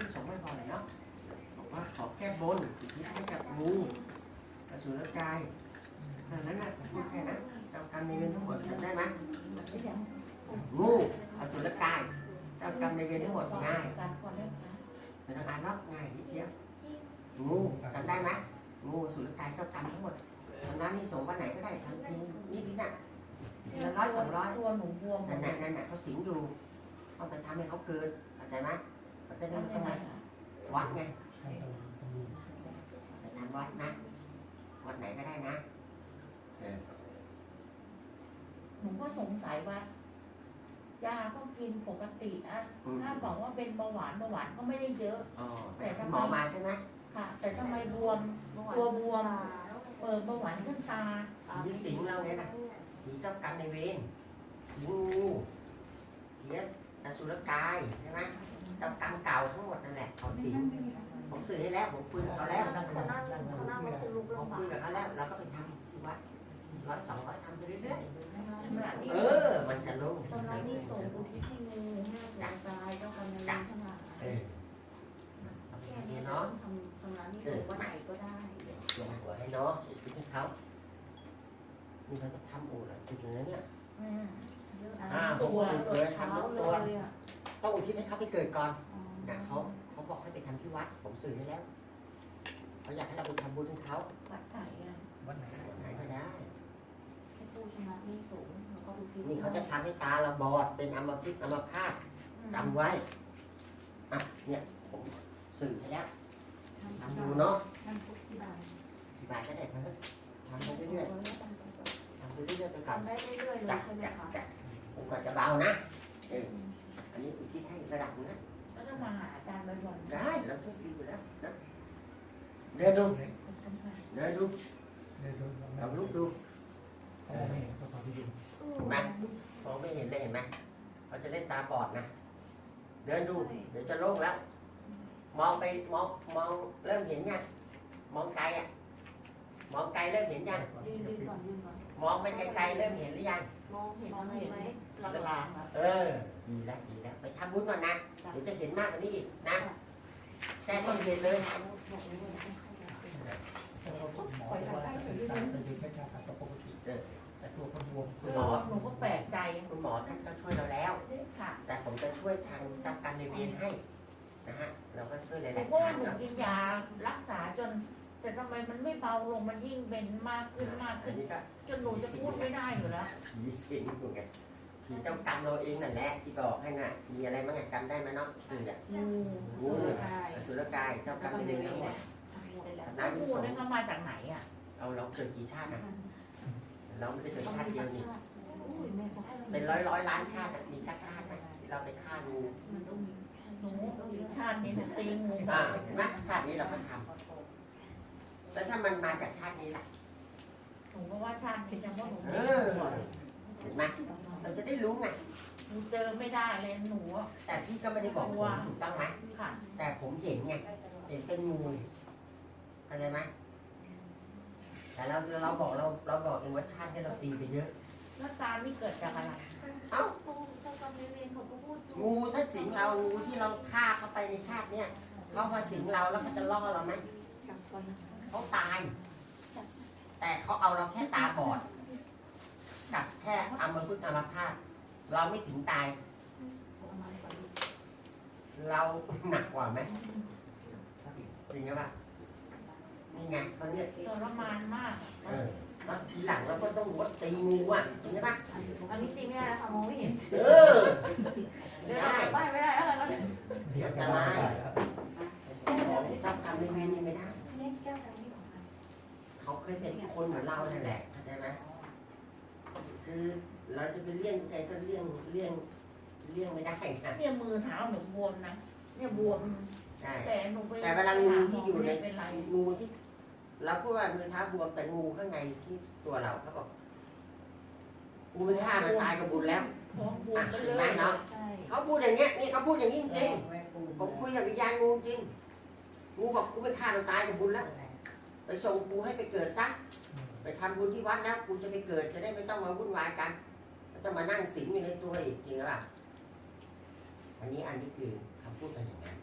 ที่สงฆ์ไม่พอเลยเนาะบอกว่าขอแก้บนอุทิศให้กับงูอสุรกายเท่านั้นนะพูดแค่นั้นเจ้ากรรมในายเวรทั้งหมดจำได้ไหมงูอสุรกายเจ้ากรรมในายเวรทั้งหมดง่ายการก่อนเลยนะไม่ต้องอ่านหรอกง่ายนิดเดียวงูจำได้ไหมงูอสุรกายเจ้ากรรมทั้งหมดทำนั้นนี่สงฆ์วันไหนก็ได้ทำทีนิดนิดน่ะเดือนละร้อยสองร้อยตัวหนูบวมนั่นน่ะนั่นน่ะเขาสิงอยู่ต้องไปทำให้เขาเกิดเข้าใจไหม เขาจะได้ทำไม่ยัต้องงไงมาวัดไงไปทำวัดนะ วัดไหนก็ได้นะเออหนูก็สงสัยว่ายาก็กินปกติอะอืมถ้าบอกว่าเป็นเบาหวานเบาหวานก็ไม่ได้เยอะอ๋อแต่คุณหมอมาใช่ไหมค่ะ แต่ทำไมบวมตัวบวมเปิดเบาหวานขึ้นตาผีสิงเราไงนะผีเจ้ากรรมในายเวรผีงูผีอสุรกายใช่ไหม เจ้ากรรมเก่าทั้งหมดนั่นแหละเขาสิงผมสื่อให้แล้วผมคุยกับเขาแล้วเขานั่งเขานั่งว่าคุณลุกผลำมบาคุยกกับเขาแล้วเราก็ไปทำที่วัดร้อยสองร้อยทำไปเรื่อยขนาดนี้ๆเออ มันจะลงชำระหนี้ส่งอุทิศให้งูห้าสุรกายเจ้ากรรมนายเวรทั้งหลายเออแค่นี่นี้เนาะเนาะทำชำระหนี้ส่งวันไหนก็ได้ลงหัวให้เนาะอุทิศให้เขานี่เขาจะทำโอ้ละจุดเลยนะเนี่ย อืมเยอะอ่าผมก็ตัวเคยทำทุกตัวต้องอุทิศให้เขาไปเกิดก่อนนะเขาเขาบอกให้ไปทำที่วัด ผมสื่อให้แล้วเขาอยากให้เราไปทำบุญให้เขาวัดไหนอะไหนก็ได้ให้ผู้ชำระหนี้ส่งแล้วก็อุทิศนี่เขาจะทำให้ตาเราบอดเป็นอัมพฤกษ์อัมพาตจำไว้อะเนี่ยผมสื่อให้แล้วทำดูเนาะนั่งทุกที่บ้านที่บ้านก็ได้เพิ่มทำไปเรื่อยๆทำไปเรื่อยๆไปก่อนทำได้เรื่อยๆเลยใช่ไหมจ้ะคะจ้ะ ผมก็จะเบานะเอออันนี้อุทิศให้ระดับหนึงนะแล้วก็มาหาอาจารย์บ่อยๆได้เราช่วยฟรีอยู่แล้วนะเดินดูเดินดูลองลุกดูเห็นไหมมองไม่เห็นเลยเห็นไหมเขาจะเล่นตาบอดนะ เดินดู เดี๋ยวจะโล่งแล้ว มองไปมองมองเริ่มเห็นยังมองไกลอะ มองไกลเริ่มเห็นยังยืนยืนก่อนยืนก่อนมองไปไกลๆเริ่มเห็นหรือยัง มองเห็นอะไรไหมลางๆอะเออดีแล้วดีแล้วไปทำบุญก่อนนะเดี๋ยวจะเห็นมากกว่านี้อีกนะ แค่ต้นเห็นเลยคุณหมอหนูก็แปลกใจคุณหมอท่านก็ช่วยเราแล้วค่ะ แต่ผมจะช่วยทางเจับกันในายเวรให้นะฮะเราก็ช่วยหหนูลายก็ๆว่าทางหนูครับกินยารักษาจน แต่ทำไมมันไม่เบาลงมันยิ่งเป็นมากขึ้นมากอัขึ้นนนี้ก็จนหนูจะพูดไม่ได้อยู่แล้วผีสิงอยู่ไงผีเจ้ากรรมเราเองนั่นแหละที่บอกให้น่ะ มีอะไรบ้างอะจำได้ไหมเนาะคือเนี่ยงูสุรกายอสุรกายเจ้ากรรมในายเวรทั้งหมดเสร็จแล้วหน้าที่งูสงนี่ฆ์เขามาจากไหนอะเอาเราเกิดกี่ชาตินะเราไม่ได้เกิดชาติเดียวนี่อุ้ยแม่ก็ให้เป็นร้อยร้อยล้านชาติอะมีชาติชาติไหมที่เราไปฆ่างูมันต้องมีหนูชาตินี้หนูตีงูอ่าเห็นไหมชาตินี้เราก็ทำ แล้วถ้ามันมาจากชาตินี้ล่ะ หนูก็ว่าชาตินี้จะว่าหนูเอตีองูเห็นไหมเราจะได้รู้ไง หนูเจอไม่ได้เลยหนูอะแต่พี่ก็ไม่ได้บอกผมถูกต้องไหม ค่ะ แต่ผมเห็นไง เห็นเป็นงูเข้าใจไหมแต่เราเราบอกเราเราบอกเองว่าชาตินี้เราตีไปเยอะ แล้วตานี่เกิดจากอะไร เอ้าเจ้ากรรมนายเวรเขาก็พูดอยู่งูถ้าสิงเรางูที่เราฆ่าเข้าไปในชาติเนี้ยเขามาสิงเราแล้วเขาจะล่อเราไหมจับก่อนนะ เขาตาย แต่เขาเอาเราแค่ตาบอด กับแค่อัมพฤกษ์อัมพาตเราไม่ถึงตายเอามาก่อนดิเราหนักกว่าไหมจริงไหมปะนี่ไงเขาเรียกทรมานมาก เออแล้วทีหลังเราก็ต้องงดตีงูอะจริงไหมปะอันนี้ คือเราจะไปเลี่ยงยังไงก็เลี่ยงเลี่ยงเลี่ยงไม่ได้นะเนี่ยมือเท้าหนูบวมนะเนี่ยบวมใช่แต่หนูไปแต่เวลางูที่อยู่ในไม่เป็นไรงูที่เราพูดว่ามือเท้าบวมแต่งูข้างในที่ตัวเราเขาบอกกูไม่ฆ่ามันตายก็บุญแล้วท้องบวอะมไปเห็นเลไหมยเนาะใช่เขาพูดอย่างเงี้ยนี่เขาพูดอย่างนี้จริงๆผมคุยกับวิญญาณงูจริงงูบอกกูไม่ฆ่ามันตายก็บุญแล้วไปส่งกูให้ไปเกิดซะ ไปทำบุญที่วัดแล้วกูจะไปเกิดจะได้ไม่ต้องมาวุ่นวายกันไม่ต้องมานั่งสิงอยู่ในตัวอีกจริงหรือเปล่าอันนี้อันนี้คือคำพูดเป็นอย่างนั้น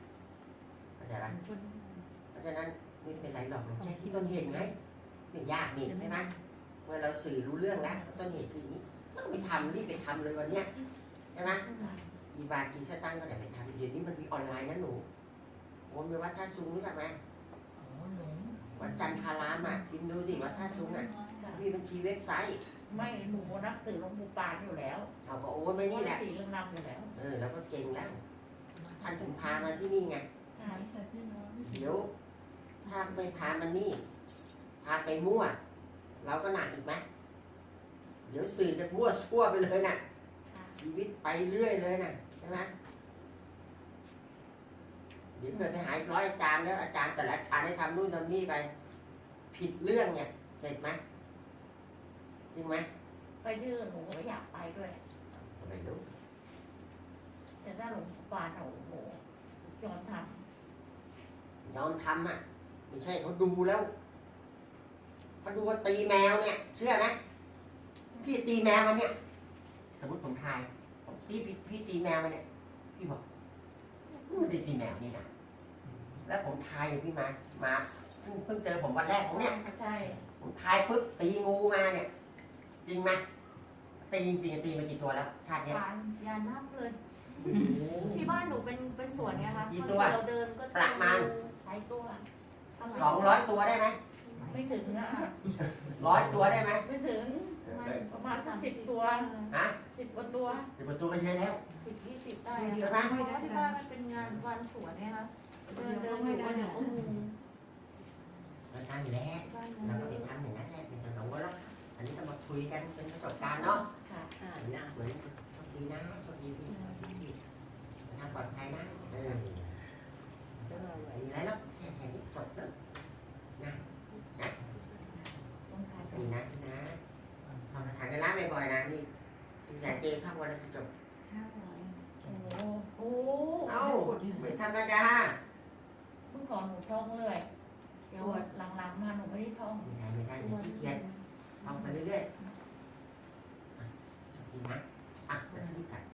เข้าใจปะเพราะฉะนั้นไม่เป็นไรหรอกแค่ที่ต้นเหตุไงไม่ยากนี่ใช่ไหมเมื่อเราสื่อรู้เรื่องแล้วต้นเหตุคืออย่างนี้ต้องไปทำรีบไปทำเลยวันเนี้ยใช่ไหมอีบากีสตางค์ก็ได้ไปทำเดี๋ยวนี้มันมีออนไลน์นะหนูโอนไปวัดท่าซุงรู้จักไหมอ๋อหนู วัดจันทารามอะพิมพ์ดูสิวัดท่าซุงอะมีบัญชีเว็บไซต์ไม่หนูนับถือหลวงปู่ปานอยู่แล้วเอาก็โอนไปนี่แหละสีเรื่องนำอยู่แล้วเออแล้วก็เก่งแล้วท่านถึงพามาที่นี่ไงใช่เดี๋ยวถ้าไม่พามันนี่ พาไปมั่ว เราก็หนักอีกไหมเดี๋ยวสื่อจะมั่วซั่วไปเลยนะค่ะชีวิตไปเรื่อยเลยนะใช่ไหมเดี๋ยวเกิดไปหายร้อยอาจารย์แล้วอาจารย์แต่ละอาจารย์ให้ทำนู่นทำนี่ไป ผิดเรื่องเนี่ย เสร็จไหมจริงไหมไปดื้อหนูก็อยากไปด้วย ไม่รู้แต่ถ้าหลวงปู่ปานเอาโอ้โหยอมทยอมทำอะไม่ใช่เขาดูแล้วเขาดูว่าตีแมวเนี่ย เชื่อไหมพี่ตีแมวมันเนี่ย สมมติผมทายพี่พี่พี่ตีแมวมันเนี่ยพี่บอกไม่ได้ตีแมวนี่นะ แล้วผมทายเลยพี่มามาเพิ่งเพิ่งเจอผมวันแรกผมเนี่ยำใช่ ผมทายปุ๊บตีงูมาเนี่ย จริงไหมตีจริงๆตีมากี่ตัวแล้ว ชาติเนี้ยปานยานับเลยโอ้โหที่บ้านหนูเป็นเป็นสวนไงคะกี่ตัวเราเดินก็ประมาณ หลายตัวสองร้อยตัวได้ไหมไม่ถึงอะร้อยตัวได้ไหมไม่ถึงเออเออประมาณสักสิบตัวฮะสิบกว่าตัวสิบกว่าตัวก็เยอะแล้ว สิบยี่สิบได้ใช่อะไหม เพราะว่าที่บ้านมันเป็นงานวันสวนไงคะ เดินเดินอยู่ก็เดี๋ยวก็งูแล้วนั่นแหละบ้านเราก็ไปทำอย่างนั้นแหละเป็นขนมแล้วอันนี้ก็มาคุยกันเป็นประสบการณ์เนาะค่ะอ่านะเหมือนโชคดีนะโชคดีพี่พี่ทางปลอดภัยนะเออมีอะไรแล้วแค่แค่นี้จบแล้วต้องทานนี่นะนะทำทานกันร้านบ่อยๆนะนี่สินแสเจข้าววันละจบโอ้โหโอ้เอ้าไม่ธรรมดา ก่อนหนูท้องเลยเดี๋ยวหลังๆมาหนูไม่ได้ท้องไม่ได้ไม่ได้อย่าขี้เกียจทำไปเรื่อยๆอะโชคดีนะ